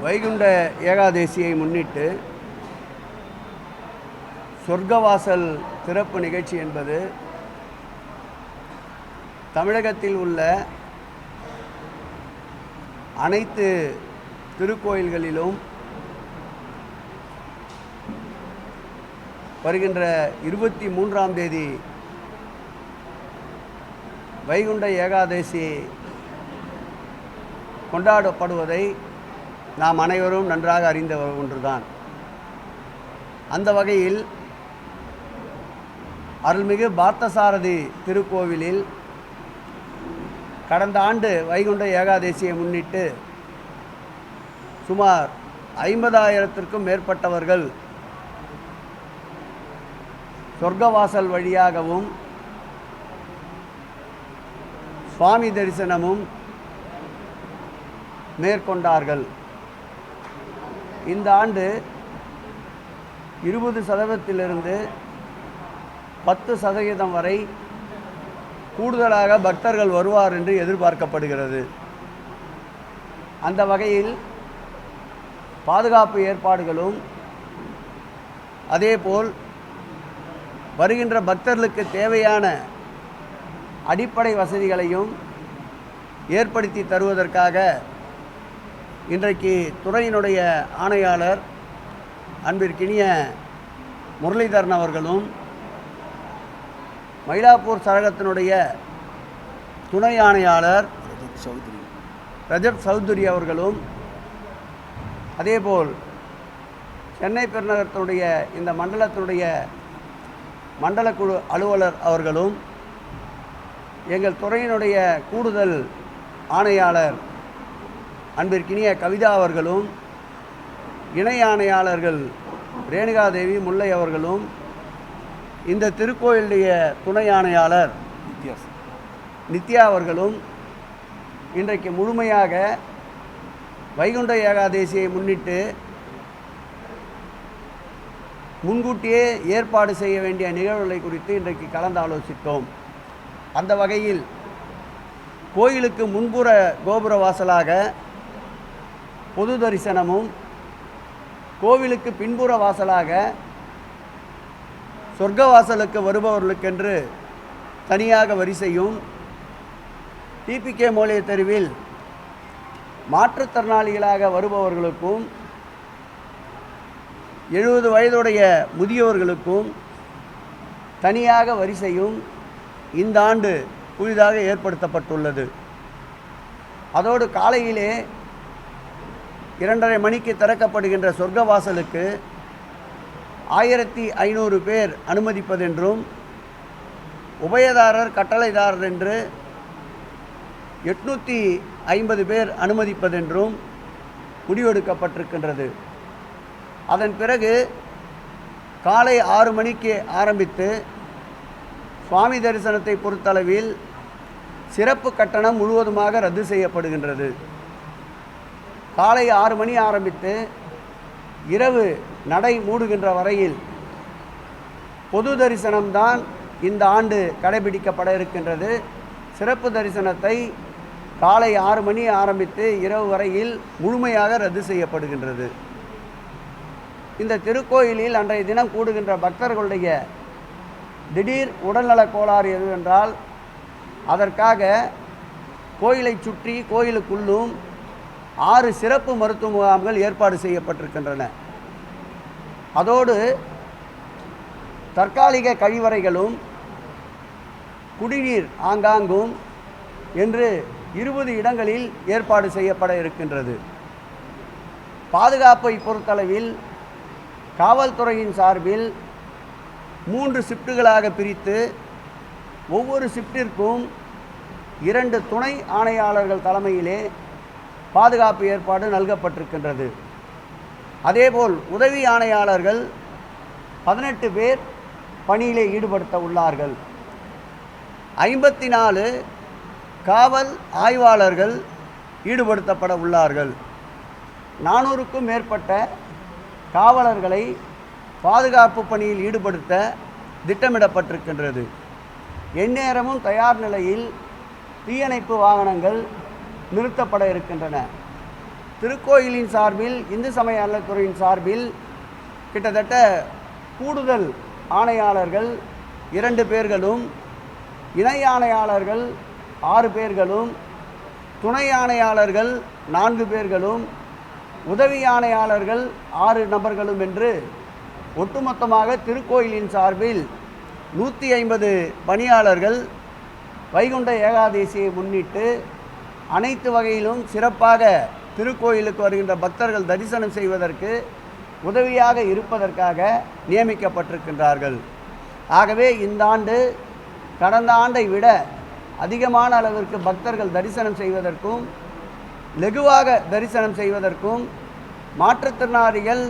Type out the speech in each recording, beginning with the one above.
வைகுண்ட ஏகாதேசியை முன்னிட்டு சொர்க்கவாசல் திறப்பு நிகழ்ச்சி என்பது தமிழகத்தில் உள்ள அனைத்து திருக்கோயில்களிலும் வருகின்ற இருபத்தி மூன்றாம் தேதி வைகுண்ட ஏகாதசி கொண்டாடப்படுவதை நாம் அனைவரும் நன்றாக அறிந்த ஒன்றுதான். அந்த வகையில் அருள்மிகு பார்த்தசாரதி திருக்கோவிலில் கடந்த ஆண்டு வைகுண்ட ஏகாதசியை முன்னிட்டு சுமார் ஐம்பதாயிரத்திற்கும் மேற்பட்டவர்கள் சொர்க்கவாசல் வழியாகவும் சுவாமி தரிசனமும் மேற்கொண்டார்கள். இந்த ஆண்டு இருபது சதவீதத்திலிருந்து பத்து சதவீதம் வரை கூடுதலாக பக்தர்கள் வருவார் என்று எதிர்பார்க்கப்படுகிறது. அந்த வகையில் பாதுகாப்பு ஏற்பாடுகளும் அதேபோல் வருகின்ற பக்தர்களுக்கு தேவையான அடிப்படை வசதிகளையும் ஏற்படுத்தி தருவதற்காக இன்றைக்கு துறையினுடைய ஆணையாளர் அன்பிற்கினிய முரளிதரன் அவர்களும் மயிலாப்பூர் சரகத்தினுடைய துணை ஆணையாளர் சௌத்ரி ரஜப் சௌதுரி அவர்களும் அதேபோல் சென்னை பெருநகரத்தினுடைய இந்த மண்டலத்தினுடைய மண்டல குழு அலுவலர் அவர்களும் எங்கள் துறையினுடைய கூடுதல் ஆணையாளர் அன்பிற்கினிய கவிதா அவர்களும் இணை ஆணையாளர்கள் ரேணுகாதேவி முல்லை அவர்களும் இந்த திருக்கோயிலுடைய துணை ஆணையாளர் நித்யா அவர்களும் இன்றைக்கு முழுமையாக வைகுண்ட ஏகாதசியை முன்னிட்டு முன்கூட்டியே ஏற்பாடு செய்ய வேண்டிய நிகழ்வுகளை குறித்து இன்றைக்கு கலந்து ஆலோசித்தோம் அந்த வகையில் கோயிலுக்கு முன்புற கோபுர வாசலாக பொது தரிசனமும் கோவிலுக்கு பின்புற வாசலாக சொர்க்க வாசலுக்கு வருபவர்களுக்கென்று தனியாக வரிசையும் டிபிகே மோலிய தெருவில் மாற்றுத்திறனாளிகளாக வருபவர்களுக்கும் எழுபது வயதுடைய முதியோர்களுக்கும் தனியாக வரிசையும் இந்த ஆண்டு புதிதாக ஏற்படுத்தப்பட்டுள்ளது. அதோடு காலையிலே இரண்டரை மணிக்கு திறக்கப்படுகின்ற சொர்க்கவாசலுக்கு ஆயிரத்தி ஐநூறு பேர் அனுமதிப்பதென்றும் உபயதாரர் கட்டளைதாரர் என்று எட்நூற்றி ஐம்பது பேர் அனுமதிப்பதென்றும் முடிவெடுக்கப்பட்டிருக்கின்றது. அதன் பிறகு காலை ஆறு மணிக்கு ஆரம்பித்து சுவாமி தரிசனத்தை பொறுத்தளவில் சிறப்பு கட்டணம் முழுவதுமாக ரத்து செய்யப்படுகின்றது. காலை ஆறு மணி ஆரம்பித்து இரவு நடை மூடுகின்ற வரையில் பொது தரிசனம்தான் இந்த ஆண்டு கடைபிடிக்கப்பட இருக்கின்றது. சிறப்பு தரிசனத்தை காலை ஆறு மணி ஆரம்பித்து இரவு வரையில் முழுமையாக ரத்து செய்யப்படுகின்றது. இந்த திருக்கோயிலில் அன்றைய தினம் கூடுகின்ற பக்தர்களுடைய திடீர் உடல்நலக் கோளாறு எதுவென்றால் அதற்காக கோயிலை சுற்றி கோயிலுக்குள்ளும் ஆறு சிறப்பு மருத்துவ முகாம்கள் ஏற்பாடு செய்யப்பட்டிருக்கின்றன. அதோடு தற்காலிக கழிவறைகளும் குடிநீர் ஆங்காங்கும் என்று இருபது இடங்களில் ஏற்பாடு செய்யப்பட இருக்கின்றது. பாதுகாப்பை பொறுத்தளவில் காவல்துறையின் சார்பில் மூன்று ஷிஃப்ட்டுகளாக பிரித்து ஒவ்வொரு ஷிஃப்ட்டிற்கும் இரண்டு துணை ஆணையாளர்கள் தலைமையிலே பாதுகாப்பு ஏற்பாடு நல்கப்பட்டிருக்கின்றது. அதேபோல் உதவி ஆணையாளர்கள் பதினெட்டு பேர் பணியிலே ஈடுபடுத்த உள்ளார்கள். ஐம்பத்தி நாலு காவல் ஆய்வாளர்கள் ஈடுபடுத்தப்பட உள்ளார்கள். நானூறுக்கும் மேற்பட்ட காவலர்களை பாதுகாப்பு பணியில் ஈடுபடுத்த திட்டமிடப்பட்டிருக்கின்றது. எந்நேரமும் தயார் நிலையில் தீயணைப்பு வாகனங்கள் நிறுத்தப்பட இருக்கின்றன. திருக்கோயிலின் சார்பில் இந்து சமய அறநிலைத்துறையின் சார்பில் கிட்டத்தட்ட கூடுதல் ஆணையாளர்கள் இரண்டு பேர்களும் இணை ஆணையாளர்கள் ஆறு பேர்களும் துணை ஆணையாளர்கள் நான்கு பேர்களும் உதவி ஆணையாளர்கள் ஆறு நபர்களும் என்று ஒட்டுமொத்தமாக திருக்கோயிலின் சார்பில் நூற்றி ஐம்பது பணியாளர்கள் வைகுண்ட ஏகாதேசியை முன்னிட்டு அனைத்து வகையிலும் சிறப்பாக திருக்கோயிலுக்கு வருகின்ற பக்தர்கள் தரிசனம் செய்வதற்கு உதவியாக இருப்பதற்காக நியமிக்கப்பட்டிருக்கின்றார்கள். ஆகவே இந்த ஆண்டு கடந்த ஆண்டை விட அதிகமான அளவிற்கு பக்தர்கள் தரிசனம் செய்வதற்கும் லெகுவாக தரிசனம் செய்வதற்கும் மாற்றுத்திறனாளிகள்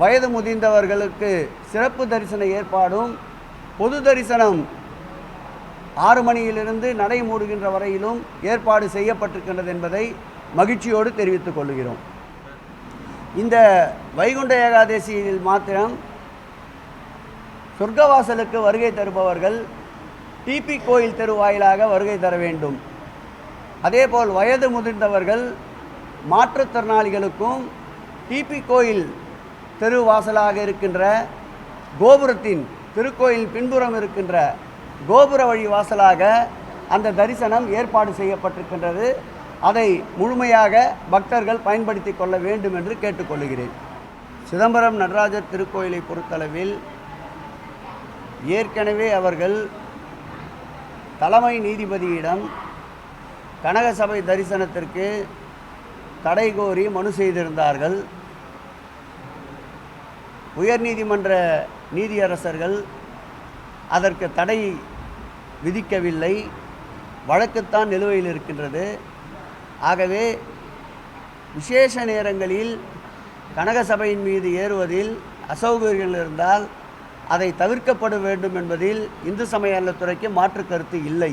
வயது முதிர்ந்தவர்களுக்கு சிறப்பு தரிசன ஏற்பாடும் பொது தரிசனம் ஆறு மணியிலிருந்து நடை மூடுகின்ற வரையிலும் ஏற்பாடு செய்யப்பட்டிருக்கின்றது என்பதை மகிழ்ச்சியோடு தெரிவித்துக் கொள்கிறோம். இந்த வைகுண்ட ஏகாதசியில் மாத்திரம் சொர்க்கவாசலுக்கு வருகை தருபவர்கள் டிபி கோயில் தெரு வாயிலாக வருகை தர வேண்டும். அதேபோல் வயது முதிர்ந்தவர்கள் மாற்றுத்திறனாளிகளுக்கும் டிபி கோயில் தெரு வாசலாக இருக்கின்ற கோபுரத்தின் திருக்கோயில் பின்புறம் இருக்கின்ற கோபுர வழி வாசலாக அந்த தரிசனம் ஏற்பாடு செய்யப்பட்டிருக்கின்றது. அதை முழுமையாக பக்தர்கள் பயன்படுத்தி கொள்ள வேண்டும் என்று கேட்டுக்கொள்கிறேன். சிதம்பரம் நடராஜர் திருக்கோயிலை பொறுத்தளவில் ஏற்கனவே அவர்கள் தலைமை நீதிபதியிடம் கனகசபை தரிசனத்திற்கு தடை கோரி மனு செய்திருந்தார்கள். உயர்நீதிமன்ற நீதியரசர்கள் அதற்கு தடை விதிக்கவில்லை. வழக்குத்தான் நிலுவையில் இருக்கின்றது. ஆகவே விசேஷ நேரங்களில் கனகசபையின் மீது ஏறுவதில் அசௌகரியங்கள் இருந்தால் அதை தவிர்க்கப்பட வேண்டும் என்பதில் இந்து சமய அறநிலைத்துறைக்கு மாற்று கருத்து இல்லை.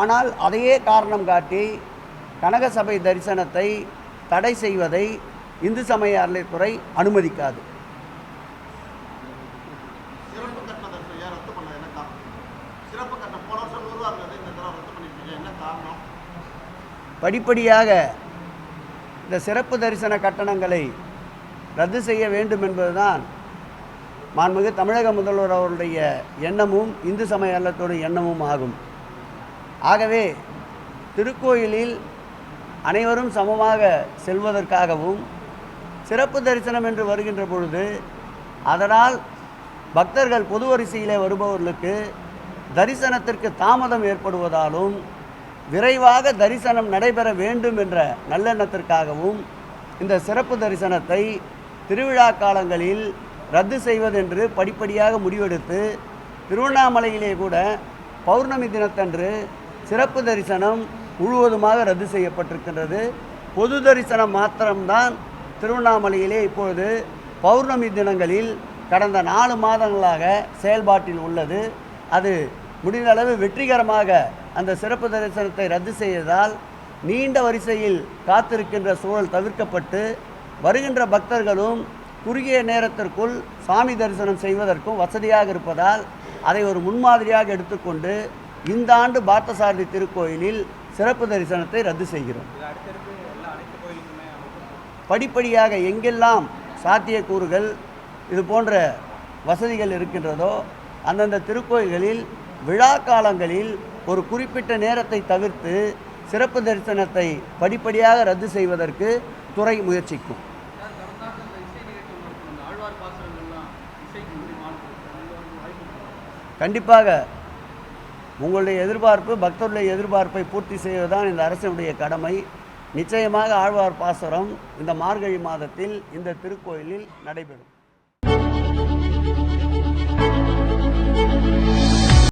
ஆனால் அதையே காரணம் காட்டி கனகசபை தரிசனத்தை தடை செய்வதை இந்து சமய அறநிலைத்துறை அனுமதிக்காது சிறப்பு கட்டண தரிசனம் ஏன் ரத்து பண்ண என்ன காரணம் சிறப்பு கட்டணம் போன வருஷம் நூறுரூவா இருந்தது இந்த தடவை ரத்து பண்ணிருக்கீங்க என்ன காரணம்? படிப்படியாக இந்த சிறப்பு தரிசன கட்டணங்களை ரத்து செய்ய வேண்டும் என்பதுதான் மாண்புமிகு தமிழக முதல்வர் அவருடைய எண்ணமும் இந்து சமய எண்ணமும் ஆகும். ஆகவே திருக்கோயிலில் அனைவரும் சமமாக செல்வதற்காகவும் சிறப்பு தரிசனம் என்று வருகின்ற பொழுது அதனால் பக்தர்கள் பொது வரிசையிலே வருபவர்களுக்கு தரிசனத்திற்கு தாமதம் ஏற்படுவதாலும் விரைவாக தரிசனம் நடைபெற வேண்டும் என்ற நல்லெண்ணத்திற்காகவும் இந்த சிறப்பு தரிசனத்தை திருவிழா காலங்களில் ரத்து செய்வதென்று படிப்படியாக முடிவெடுத்து திருவண்ணாமலையிலே கூட பௌர்ணமி தினத்தன்று சிறப்பு தரிசனம் முழுவதுமாக ரத்து செய்யப்பட்டிருக்கின்றது. பொது தரிசனம் மாத்திரம்தான் திருவண்ணாமலையிலே இப்பொழுது பௌர்ணமி தினங்களில் கடந்த நாலு மாதங்களாக செயல்பாட்டில் உள்ளது. அது முடிந்தளவு வெற்றிகரமாக அந்த சிறப்பு தரிசனத்தை ரத்து செய்ததால் நீண்ட வரிசையில் காத்திருக்கின்ற சூழல் தவிர்க்கப்பட்டு வருகின்ற பக்தர்களும் குறுகிய நேரத்திற்குள் சாமி தரிசனம் செய்வதற்கும் வசதியாக இருப்பதால் அதை ஒரு முன்மாதிரியாக எடுத்துக்கொண்டு இந்த ஆண்டு பார்த்தசாரதி திருக்கோயிலில் சிறப்பு தரிசனத்தை ரத்து செய்கிறோம். படிப்படியாக எங்கெல்லாம் சாத்தியக்கூறுகள் இது போன்ற வசதிகள் இருக்கின்றதோ அந்தந்த திருக்கோயில்களில் விழா காலங்களில் ஒரு குறிப்பிட்ட நேரத்தை தவிர்த்து சிறப்பு தரிசனத்தை படிப்படியாக ரத்து செய்வதற்கு துறை முயற்சிக்கும். கண்டிப்பாக உங்களுடைய எதிர்பார்ப்பு பக்தருடைய எதிர்பார்ப்பை பூர்த்தி செய்வதுதான் இந்த அரசினுடைய கடமை. நிச்சயமாக ஆழ்வார் பாசுரம் இந்த மார்கழி மாதத்தில் இந்த திருக்கோயிலில் நடைபெறும்.